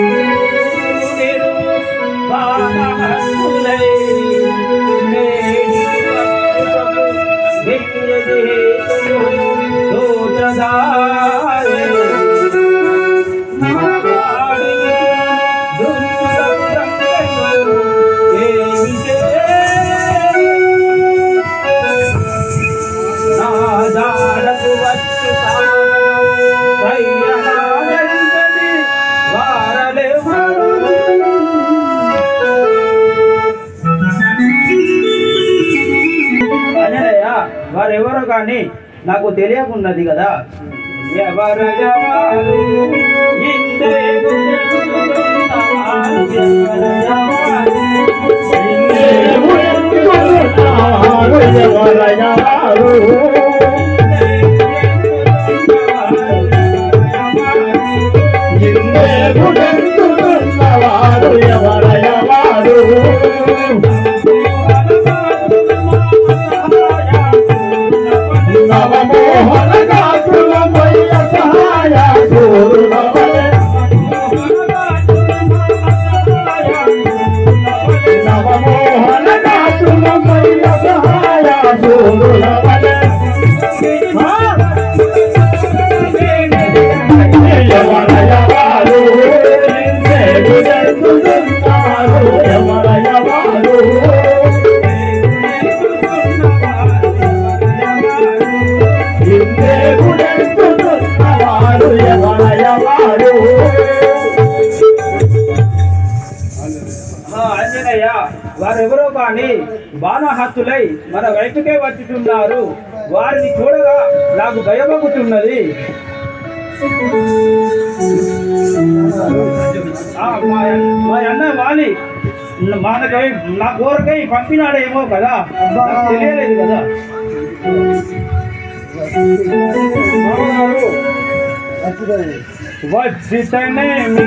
వారెవరో నాకు తెలియకున్నది కదా ఎవరు ఎవరు ఆ వారెవరో కానీ బాణహత్తులై మన వైపుకే వచ్చుతున్నారు వారిని చూడగా నాకు భయమగుతున్నది. ఆ, మా అన్న- వాణి మనకై నా కోరకై పంపినాడేమో కదా? నాకు తెలియలేదు కదా. వచ్చితనే మీ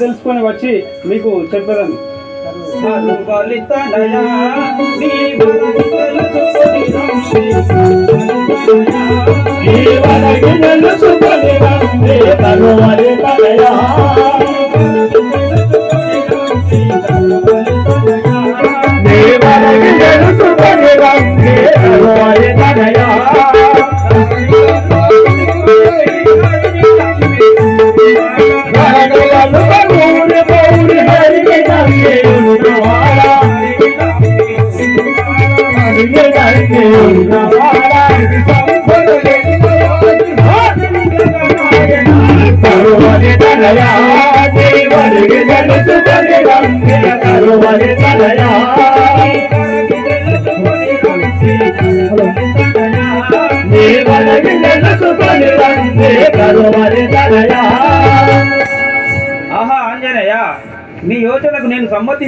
తెలుసుకొని వచ్చి మీకు చెప్పేదాన్ని అరుగలితనయా, నీ వరదల చుక్కని ఈవరకి తెలుసుకొని రండి తరువరి తనయా.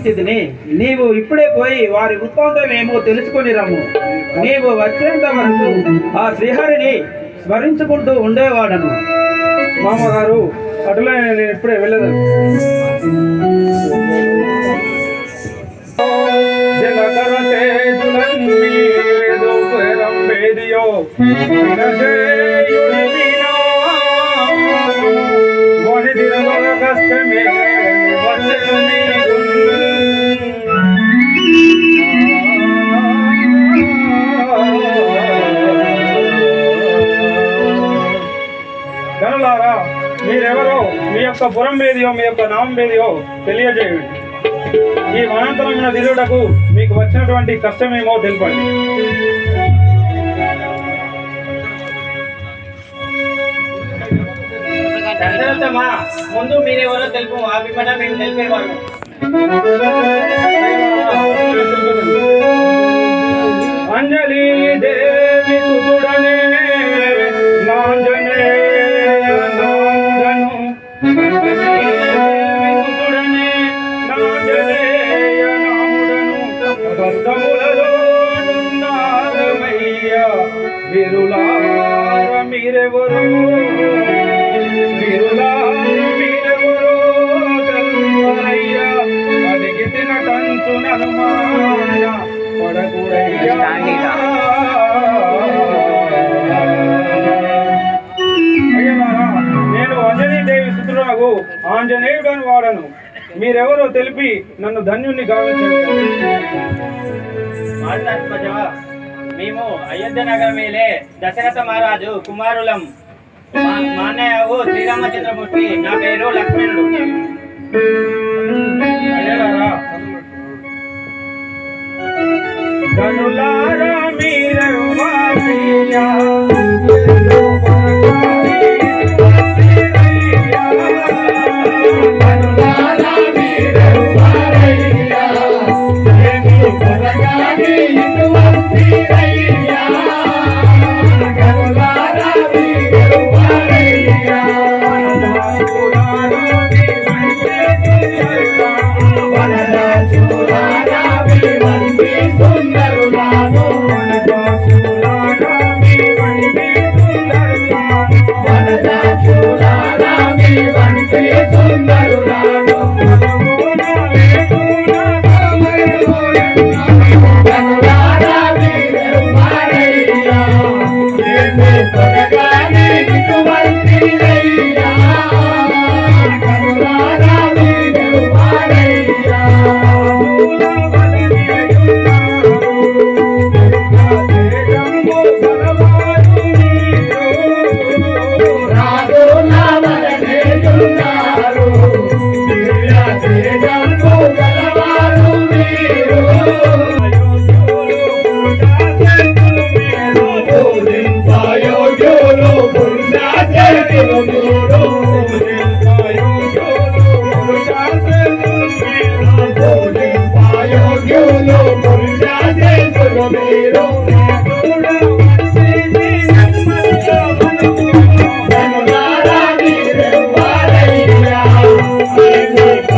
పరిస్థితిని నీవు ఇప్పుడే పోయి వారి వృత్తాంతం ఏమో తెలుసుకొని రమ్ము. నీవు వచ్చేంత వరకు ఆ శ్రీహరిని స్మరించుకుంటూ ఉండేవాడను. మామగారు అటులే నేను ఇప్పుడే వెళ్ళదు జలకర తేజులన్నీదు వేదియో వినసేయుడి ఎవరో మీ యొక్క పురం మీదియో మీ యొక్క నామం మీదియో తెలియజేయండి. ఈ మనంతరమైన దిగుటకు మీకు వచ్చినటువంటి కష్టమేమో తెలుపండి. ముందు మీరెవరో తెలుపు ఆ మేము తెలిపేవారు కుమారులం. మా అన్నయ్య ఓ శ్రీరామచంద్రమూర్తి నా పేరు లక్ష్మణుడు కనులారా మీరు Thank you.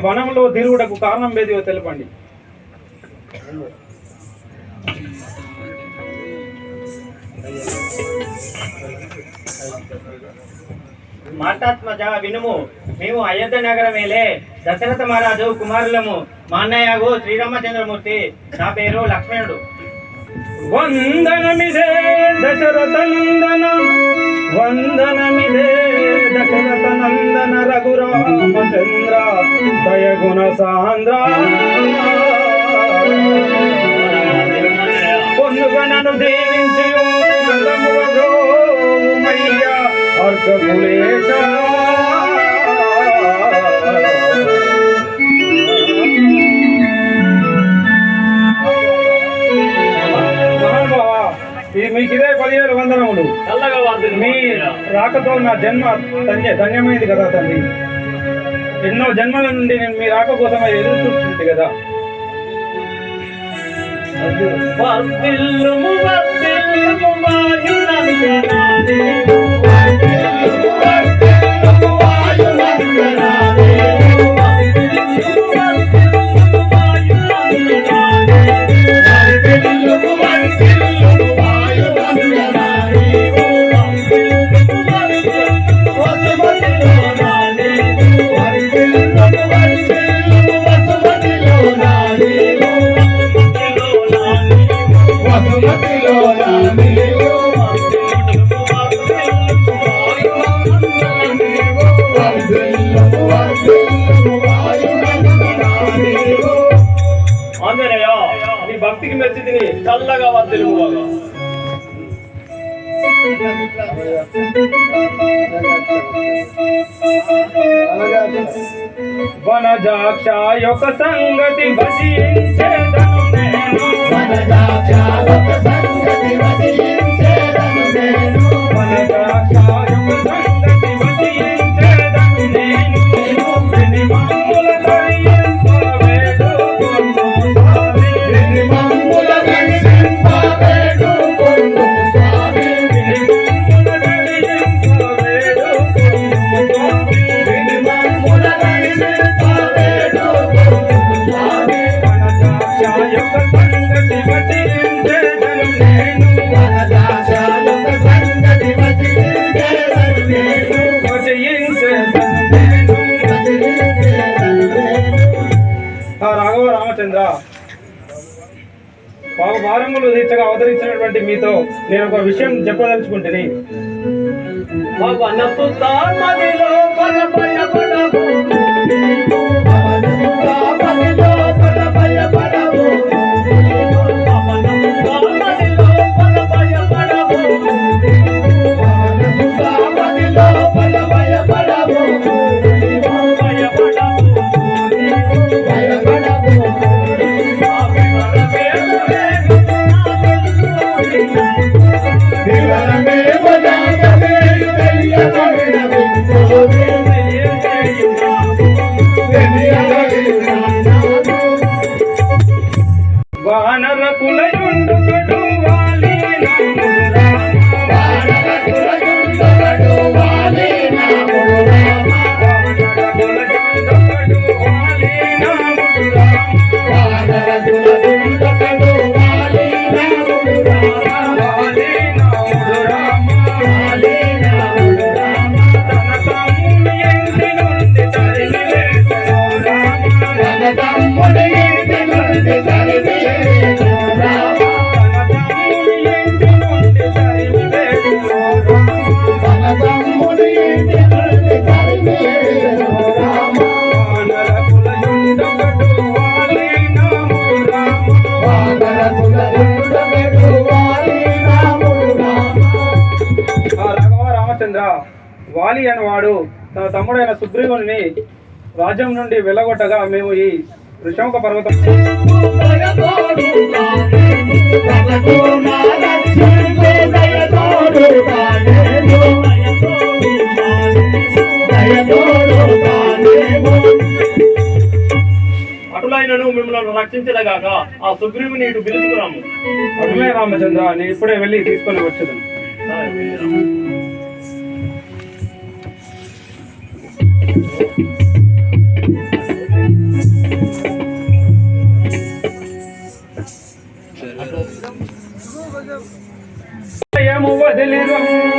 వనంలో తిరుగుటకు కారణం ఏదో తెలపండి. మాతాత్మజ వినుము. మేము అయోధ్య నగరం వేలే దశరథ మహారాజు కుమారులము. మా అన్నయ్యగు శ్రీరామచంద్రమూర్తి. నా పేరు లక్ష్మణుడు. వందనమిదే దశరథ నందన. వందనమిదే దశరథ నందన రఘురామచంద్ర. దయగుణ సాంద్ర పొందుగా నన్ను దీవించి మీకు ఇదే పదిహేడు వందనములు. మీ రాకతో నా జన్మ ధన్య ధన్యమైంది కదా తండ్రి ఎన్నో జన్మల నుండి నేను మీ రాక కోసం ఎదురు చూస్తుంది కదా. వర్ధిల్లుము వర్ధిల్లుము విషయం మాకు వానర తన తమ్ముడైన సుగ్రీవుని రాజ్యం నుండి వెళ్ళగొట్టగా మేము ఈ ఋషముఖ పర్వతం అటులైనను మిమ్మల్ని రక్షించదగాక ఆ సుగ్రీవుని ఇటు పిలుచుకురాము అటులే రామచంద్ర నేను ఇప్పుడే వెళ్ళి తీసుకొని వచ్చేదాను I'm over the little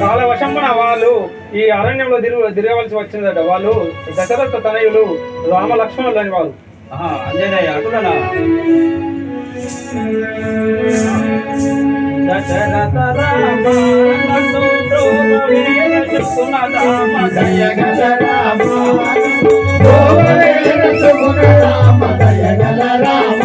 చాలా వశంబన వాళ్ళు ఈ అరణ్యంలో తిరుగు తిరగవలసి వచ్చిందట. వాళ్ళు దశరథ తనయులు రామ లక్ష్మణులు అని వాళ్ళు. ఆహా, అంజనేయ అటులనా దశరథ రామ రామ.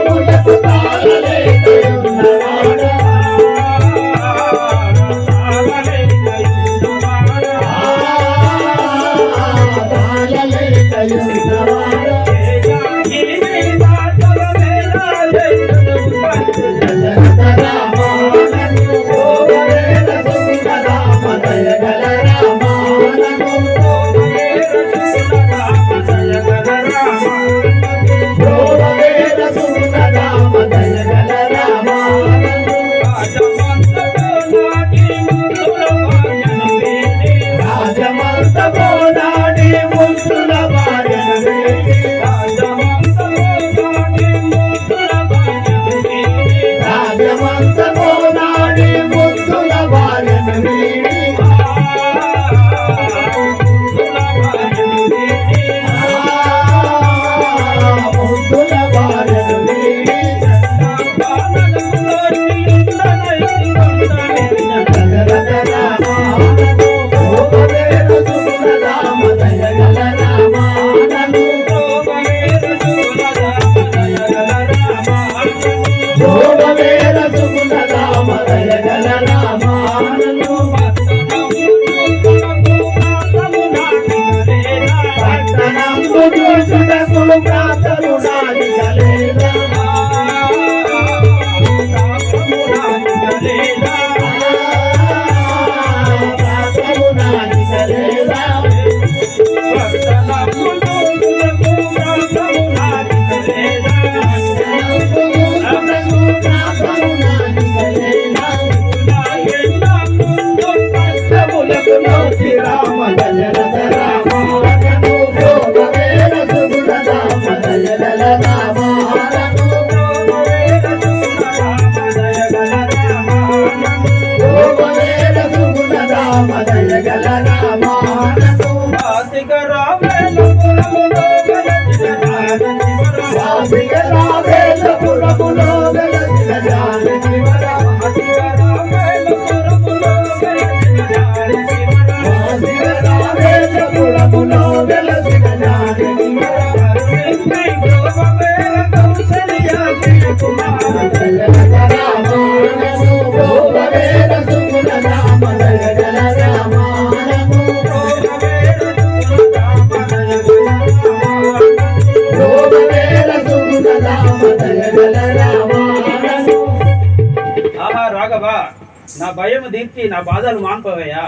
భయం తీర్చి నా బాధలు మాన్పవయ్యా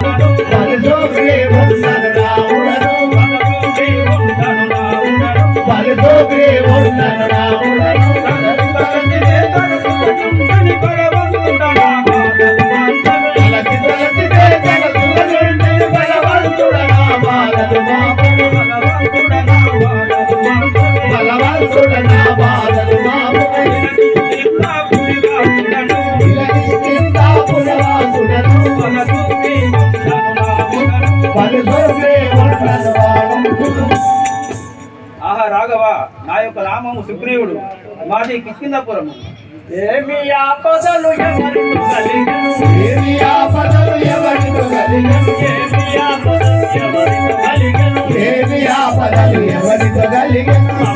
మాది కిష్కిందపురము ఏమి ఆపదలు ఎవరితో కలిగను? ఏమి ఆపదలు ఎవరితో కలిగను? ఏమి ఆపదలు ఎవరితో కలిగను? ఏమి ఆపదలు ఎవరితో కలిగను?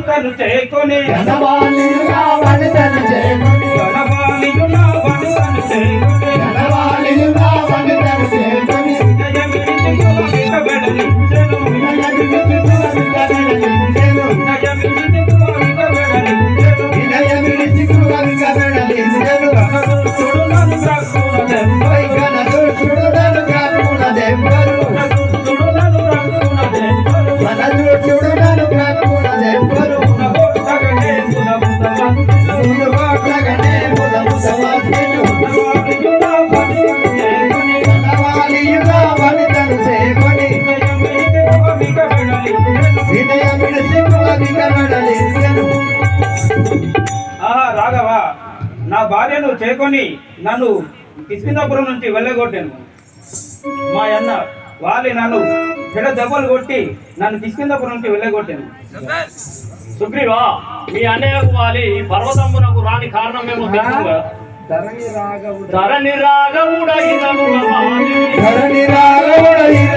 వనితను చేకొని ఘనవాణియుగా వనితను చేకొని గణవాలియున వనితను చేకొని ఘనవాణియుగా వనితను చేకొని వినయమిడిచి కులమికబెడలించెను. వినయమిడిచి కులమికబెడలించెను. వినయమిడిచి కులమికబెడలించెను. వినయమిడిచి కులమికబెడలించెను. ఘనదుష్టుడు నన్ను పై భార్యను నన్ను కిష్కిందాపురం నుంచి వెళ్ళగొట్టాను. మా అన్న వాలి నన్ను చెడ దెబ్బలు కొట్టి నన్ను కిష్కిందాపురం నుంచి వెళ్ళగొట్టాను. సుగ్రీవా మీ అన్నయ్యకు వాలి ఈ పర్వతమునకు రాని కారణం ఏమో ధరణి రాగవుడైన ధరణి రాగవుడైన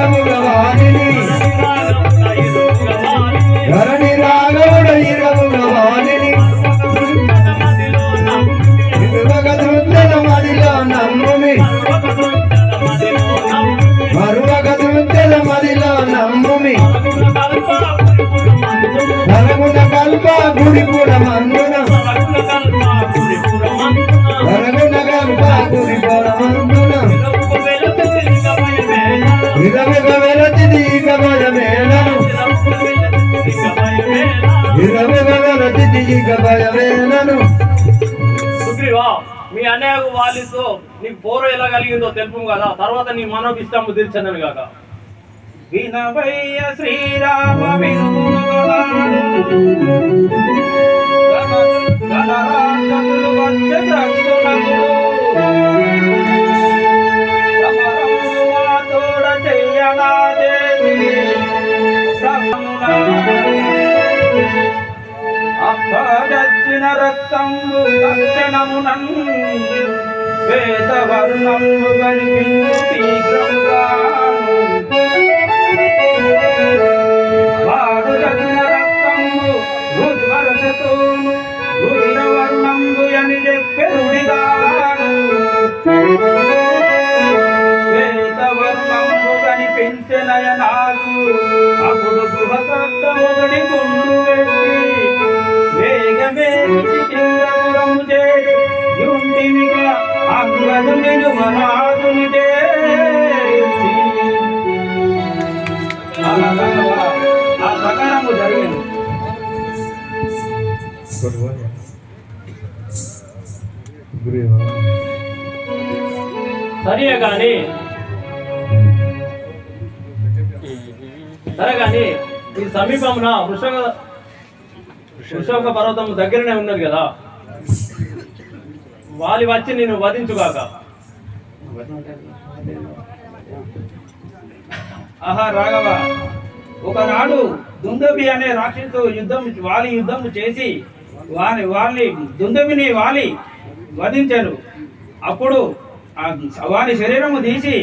ఎలా కలిగిందో తెలుపు కదా తర్వాత నీ మనోభిష్టము తీర్చను కాక వినవయ్య శ్రీరామ వినుగుణగణాలు. గణ- గణరాజములు வர்ணம் புகழ் பின் సరే కానీ సరే కానీ ఈ సమీపంలో వృషభ వృషభ పర్వతం దగ్గరనే ఉన్నది కదా. వాలి వచ్చి నేను వధించుగాక. ఆహా రాఘవ. ఒకనాడు దుందబి అనే రాక్షసుతో యుద్ధం వాలి యుద్ధం చేసి వాని వాళ్ళని దుందబిని వాలి వధించారు. అప్పుడు ఆ వాని శరీరము తీసి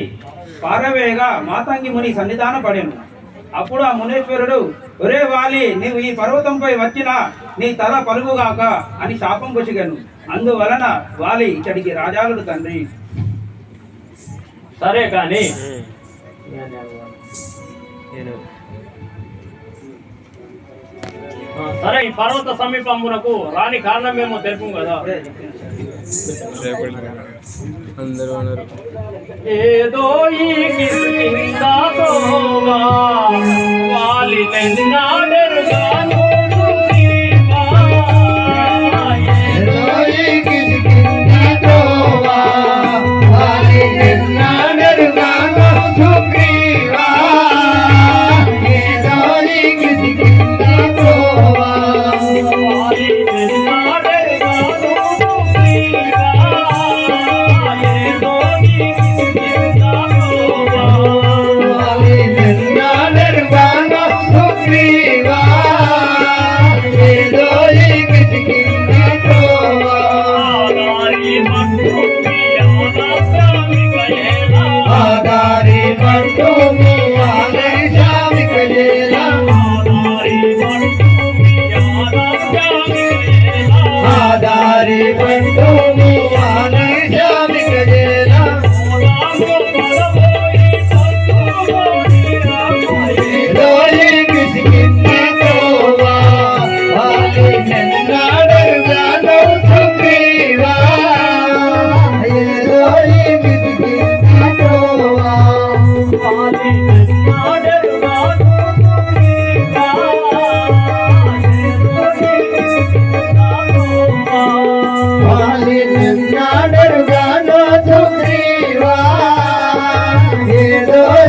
పారవేయగా మాతంగి ముని సన్నిధాన పడాను. అప్పుడు ఆ మునేశ్వరుడు ఒరే వాలి నీవు ఈ పర్వతంపై వచ్చినా నీ తల పలుగుగాక అని శాపం పుసిగాను అందువలన వాలి ఇక్కడికి రాజాలుడు తండ్రి. సరే కానీ సరే ఈ పర్వత సమీపమునకు రాని కారణం మేము తెలుపు కదా. అందరూ అన్నారు ఏదో Hello.